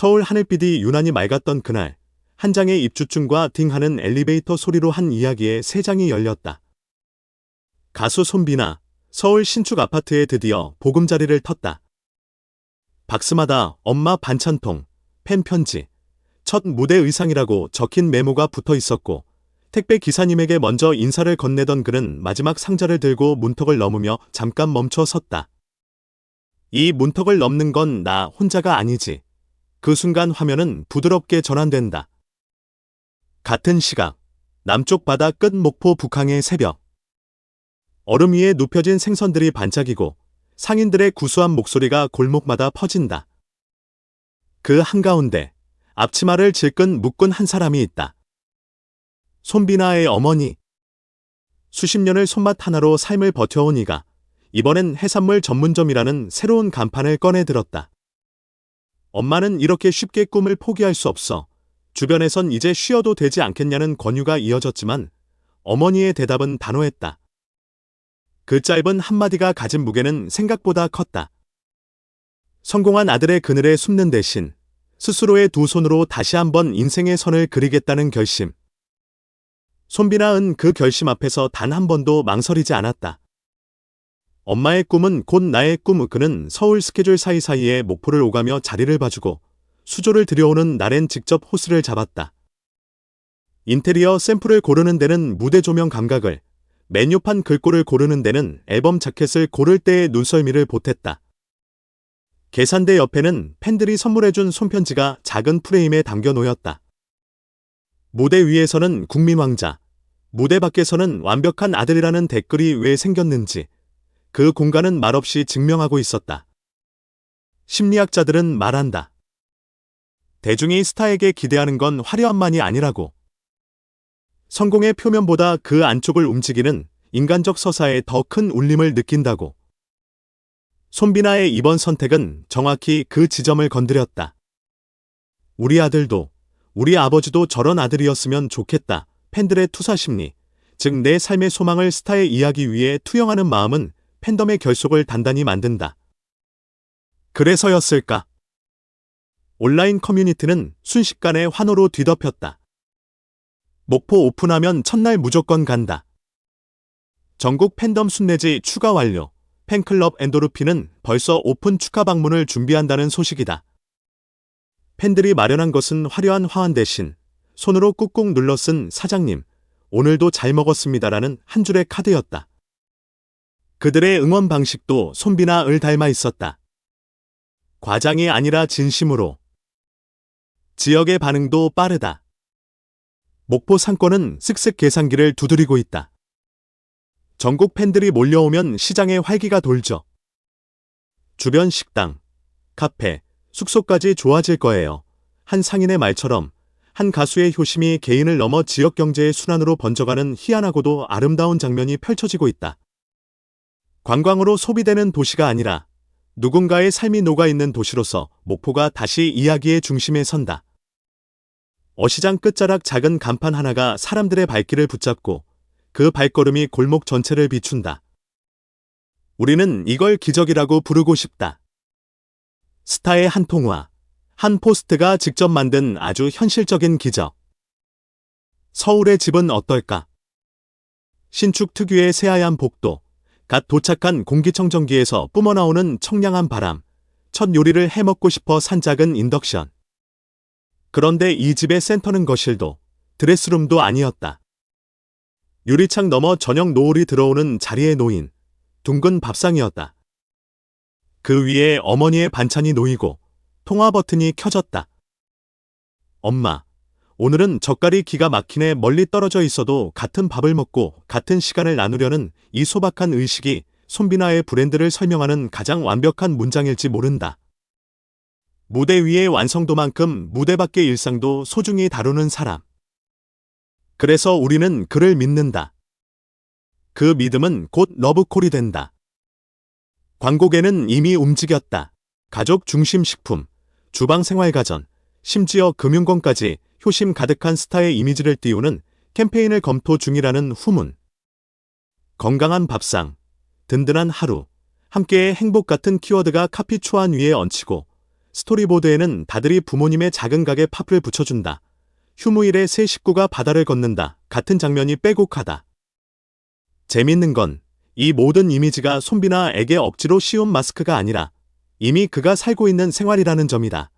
서울 하늘빛이 유난히 맑았던 그날, 한 장의 입주증과 딩하는 엘리베이터 소리로 한 이야기에 세 장이 열렸다. 가수 손비나 서울 신축 아파트에 드디어 보금자리를 텄다. 박스마다 엄마 반찬통, 팬 편지, 첫 무대 의상이라고 적힌 메모가 붙어 있었고, 택배 기사님에게 먼저 인사를 건네던 그는 마지막 상자를 들고 문턱을 넘으며 잠깐 멈춰 섰다. 이 문턱을 넘는 건 나 혼자가 아니지. 그 순간 화면은 부드럽게 전환된다. 같은 시각, 남쪽 바다 끝 목포 북항의 새벽. 얼음 위에 눕혀진 생선들이 반짝이고 상인들의 구수한 목소리가 골목마다 퍼진다. 그 한가운데 앞치마를 질끈 묶은 한 사람이 있다. 손비나의 어머니. 수십 년을 손맛 하나로 삶을 버텨온 이가 이번엔 해산물 전문점이라는 새로운 간판을 꺼내 들었다. 엄마는 이렇게 쉽게 꿈을 포기할 수 없어. 주변에선 이제 쉬어도 되지 않겠냐는 권유가 이어졌지만 어머니의 대답은 단호했다. 그 짧은 한마디가 가진 무게는 생각보다 컸다. 성공한 아들의 그늘에 숨는 대신 스스로의 두 손으로 다시 한번 인생의 선을 그리겠다는 결심. 손비나은 그 결심 앞에서 단 한 번도 망설이지 않았다. 엄마의 꿈은 곧 나의 꿈. 그는 서울 스케줄 사이사이에 목포를 오가며 자리를 봐주고 수조를 들여오는 날엔 직접 호스를 잡았다. 인테리어 샘플을 고르는 데는 무대 조명 감각을, 메뉴판 글꼴을 고르는 데는 앨범 자켓을 고를 때의 눈썰미를 보탰다. 계산대 옆에는 팬들이 선물해준 손편지가 작은 프레임에 담겨 놓였다. 무대 위에서는 국민왕자, 무대 밖에서는 완벽한 아들이라는 댓글이 왜 생겼는지 그 공간은 말없이 증명하고 있었다. 심리학자들은 말한다. 대중이 스타에게 기대하는 건 화려함만이 아니라고. 성공의 표면보다 그 안쪽을 움직이는 인간적 서사에 더 큰 울림을 느낀다고. 손비나의 이번 선택은 정확히 그 지점을 건드렸다. 우리 아들도, 우리 아버지도 저런 아들이었으면 좋겠다. 팬들의 투사 심리, 즉 내 삶의 소망을 스타의 이야기 위에 투영하는 마음은 팬덤의 결속을 단단히 만든다. 그래서였을까? 온라인 커뮤니티는 순식간에 환호로 뒤덮였다. 목포 오픈하면 첫날 무조건 간다. 전국 팬덤 순례지 추가 완료. 팬클럽 엔도르피는 벌써 오픈 축하 방문을 준비한다는 소식이다. 팬들이 마련한 것은 화려한 화환 대신 손으로 꾹꾹 눌러 쓴 사장님, 오늘도 잘 먹었습니다라는 한 줄의 카드였다. 그들의 응원 방식도 손비나 을 닮아 있었다. 과장이 아니라 진심으로. 지역의 반응도 빠르다. 목포 상권은 쓱쓱 계산기를 두드리고 있다. 전국 팬들이 몰려오면 시장에 활기가 돌죠. 주변 식당, 카페, 숙소까지 좋아질 거예요. 한 상인의 말처럼 한 가수의 효심이 개인을 넘어 지역 경제의 순환으로 번져가는 희한하고도 아름다운 장면이 펼쳐지고 있다. 관광으로 소비되는 도시가 아니라 누군가의 삶이 녹아있는 도시로서 목포가 다시 이야기의 중심에 선다. 어시장 끝자락 작은 간판 하나가 사람들의 발길을 붙잡고 그 발걸음이 골목 전체를 비춘다. 우리는 이걸 기적이라고 부르고 싶다. 스타의 한 통화, 한 포스트가 직접 만든 아주 현실적인 기적. 서울의 집은 어떨까? 신축 특유의 새하얀 복도, 갓 도착한 공기청정기에서 뿜어나오는 청량한 바람, 첫 요리를 해먹고 싶어 산 작은 인덕션. 그런데 이 집의 센터는 거실도, 드레스룸도 아니었다. 유리창 너머 저녁 노을이 들어오는 자리에 놓인 둥근 밥상이었다. 그 위에 어머니의 반찬이 놓이고 통화 버튼이 켜졌다. 엄마, 오늘은 젓갈이 기가 막히네 멀리 떨어져 있어도 같은 밥을 먹고 같은 시간을 나누려는 이 소박한 의식이 손비나의 브랜드를 설명하는 가장 완벽한 문장일지 모른다. 무대 위의 완성도만큼 무대 밖의 일상도 소중히 다루는 사람. 그래서 우리는 그를 믿는다. 그 믿음은 곧 러브콜이 된다. 광고계는 이미 움직였다. 가족 중심 식품, 주방 생활 가전, 심지어 금융권까지 효심 가득한 스타의 이미지를 띄우는 캠페인을 검토 중이라는 후문. 건강한 밥상, 든든한 하루, 함께의 행복 같은 키워드가 카피 초안 위에 얹히고 스토리보드에는 다들이 부모님의 작은 가게 팝을 붙여준다. 휴무일에 세 식구가 바다를 걷는다. 같은 장면이 빼곡하다. 재밌는 건 이 모든 이미지가 손비나 에게 억지로 씌운 마스크가 아니라 이미 그가 살고 있는 생활이라는 점이다.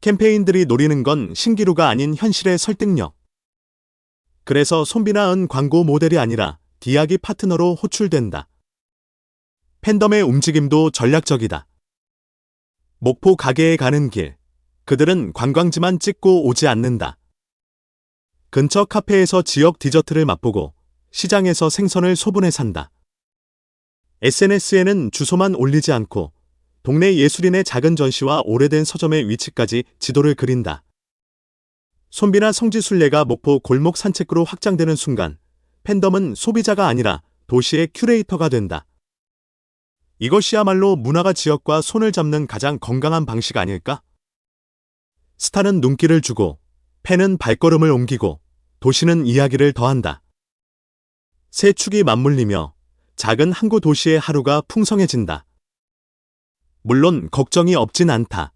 캠페인들이 노리는 건 신기루가 아닌 현실의 설득력. 그래서 손비나 은 광고 모델이 아니라 디아기 파트너로 호출된다. 팬덤의 움직임도 전략적이다. 목포 가게에 가는 길. 그들은 관광지만 찍고 오지 않는다. 근처 카페에서 지역 디저트를 맛보고 시장에서 생선을 소분해 산다. SNS에는 주소만 올리지 않고 동네 예술인의 작은 전시와 오래된 서점의 위치까지 지도를 그린다. 손비나 성지순례가 목포 골목 산책구로 확장되는 순간 팬덤은 소비자가 아니라 도시의 큐레이터가 된다. 이것이야말로 문화가 지역과 손을 잡는 가장 건강한 방식 아닐까? 스타는 눈길을 주고 팬은 발걸음을 옮기고 도시는 이야기를 더한다. 세 축이 맞물리며 작은 항구 도시의 하루가 풍성해진다. 물론 걱정이 없진 않다.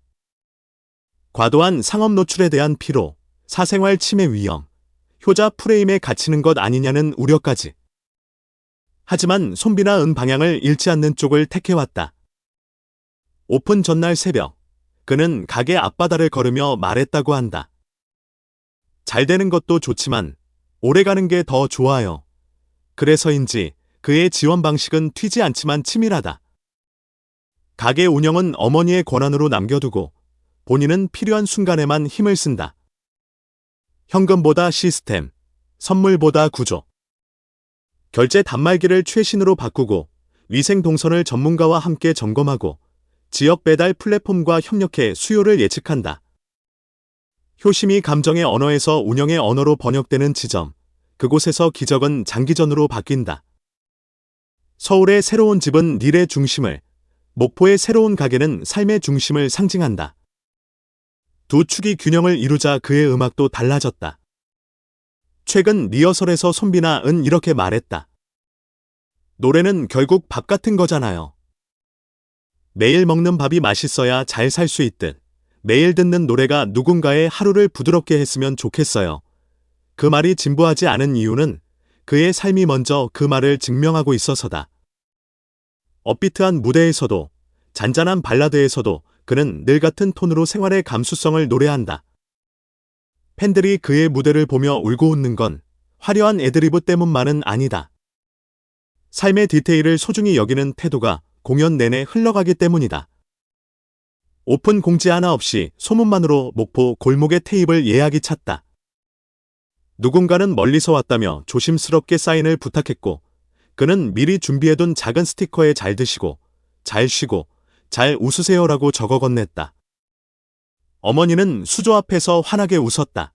과도한 상업 노출에 대한 피로, 사생활 침해 위험, 효자 프레임에 갇히는 것 아니냐는 우려까지. 하지만 손비나 은 방향을 잃지 않는 쪽을 택해왔다. 오픈 전날 새벽, 그는 가게 앞바다를 걸으며 말했다고 한다. 잘 되는 것도 좋지만 오래 가는 게 더 좋아요. 그래서인지 그의 지원 방식은 튀지 않지만 치밀하다. 가게 운영은 어머니의 권한으로 남겨두고 본인은 필요한 순간에만 힘을 쓴다. 현금보다 시스템, 선물보다 구조. 결제 단말기를 최신으로 바꾸고 위생 동선을 전문가와 함께 점검하고 지역 배달 플랫폼과 협력해 수요를 예측한다. 효심이 감정의 언어에서 운영의 언어로 번역되는 지점, 그곳에서 기적은 장기전으로 바뀐다. 서울의 새로운 집은 닐의 중심을, 목포의 새로운 가게는 삶의 중심을 상징한다. 두 축이 균형을 이루자 그의 음악도 달라졌다. 최근 리허설에서 손비나 은 이렇게 말했다. 노래는 결국 밥 같은 거잖아요. 매일 먹는 밥이 맛있어야 잘 살 수 있듯 매일 듣는 노래가 누군가의 하루를 부드럽게 했으면 좋겠어요. 그 말이 진부하지 않은 이유는 그의 삶이 먼저 그 말을 증명하고 있어서다. 업비트한 무대에서도 잔잔한 발라드에서도 그는 늘 같은 톤으로 생활의 감수성을 노래한다. 팬들이 그의 무대를 보며 울고 웃는 건 화려한 애드리브 때문만은 아니다. 삶의 디테일을 소중히 여기는 태도가 공연 내내 흘러가기 때문이다. 오픈 공지 하나 없이 소문만으로 목포 골목의 테이블 예약이 찼다. 누군가는 멀리서 왔다며 조심스럽게 사인을 부탁했고 그는 미리 준비해둔 작은 스티커에 잘 드시고 잘 쉬고 잘 웃으세요라고 적어 건넸다. 어머니는 수조 앞에서 환하게 웃었다.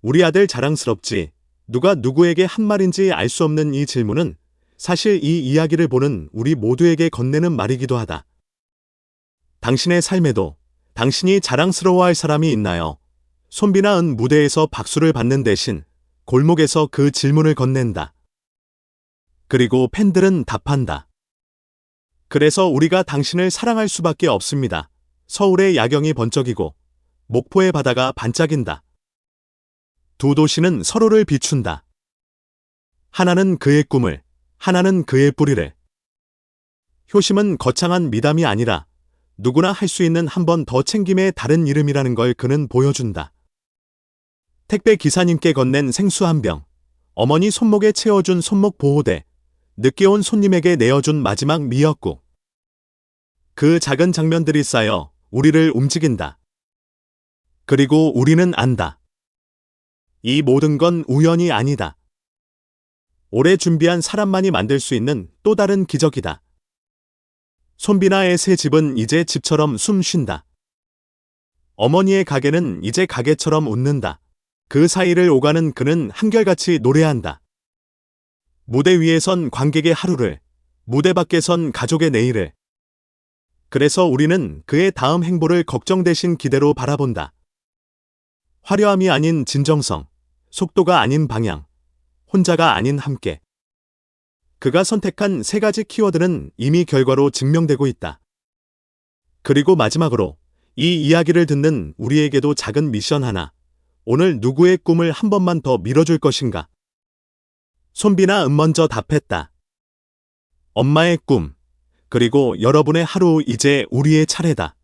우리 아들 자랑스럽지. 누가 누구에게 한 말인지 알 수 없는 이 질문은 사실 이 이야기를 보는 우리 모두에게 건네는 말이기도 하다. 당신의 삶에도 당신이 자랑스러워할 사람이 있나요? 손비나 은 무대에서 박수를 받는 대신 골목에서 그 질문을 건넨다. 그리고 팬들은 답한다. 그래서 우리가 당신을 사랑할 수밖에 없습니다. 서울의 야경이 번쩍이고 목포의 바다가 반짝인다. 두 도시는 서로를 비춘다. 하나는 그의 꿈을, 하나는 그의 뿌리를. 효심은 거창한 미담이 아니라 누구나 할 수 있는 한 번 더 챙김의 다른 이름이라는 걸 그는 보여준다. 택배 기사님께 건넨 생수 한 병, 어머니 손목에 채워준 손목 보호대, 늦게 온 손님에게 내어준 마지막 미역국. 그 작은 장면들이 쌓여 우리를 움직인다. 그리고 우리는 안다. 이 모든 건 우연이 아니다. 오래 준비한 사람만이 만들 수 있는 또 다른 기적이다. 손비나의 새 집은 이제 집처럼 숨 쉰다. 어머니의 가게는 이제 가게처럼 웃는다. 그 사이를 오가는 그는 한결같이 노래한다. 무대 위에선 관객의 하루를, 무대 밖에선 가족의 내일을. 그래서 우리는 그의 다음 행보를 걱정 대신 기대로 바라본다. 화려함이 아닌 진정성, 속도가 아닌 방향, 혼자가 아닌 함께. 그가 선택한 세 가지 키워드는 이미 결과로 증명되고 있다. 그리고 마지막으로 이 이야기를 듣는 우리에게도 작은 미션 하나. 오늘 누구의 꿈을 한 번만 더 밀어줄 것인가? 손비나 은 먼저 답했다. 엄마의 꿈. 그리고 여러분의 하루 이제 우리의 차례다.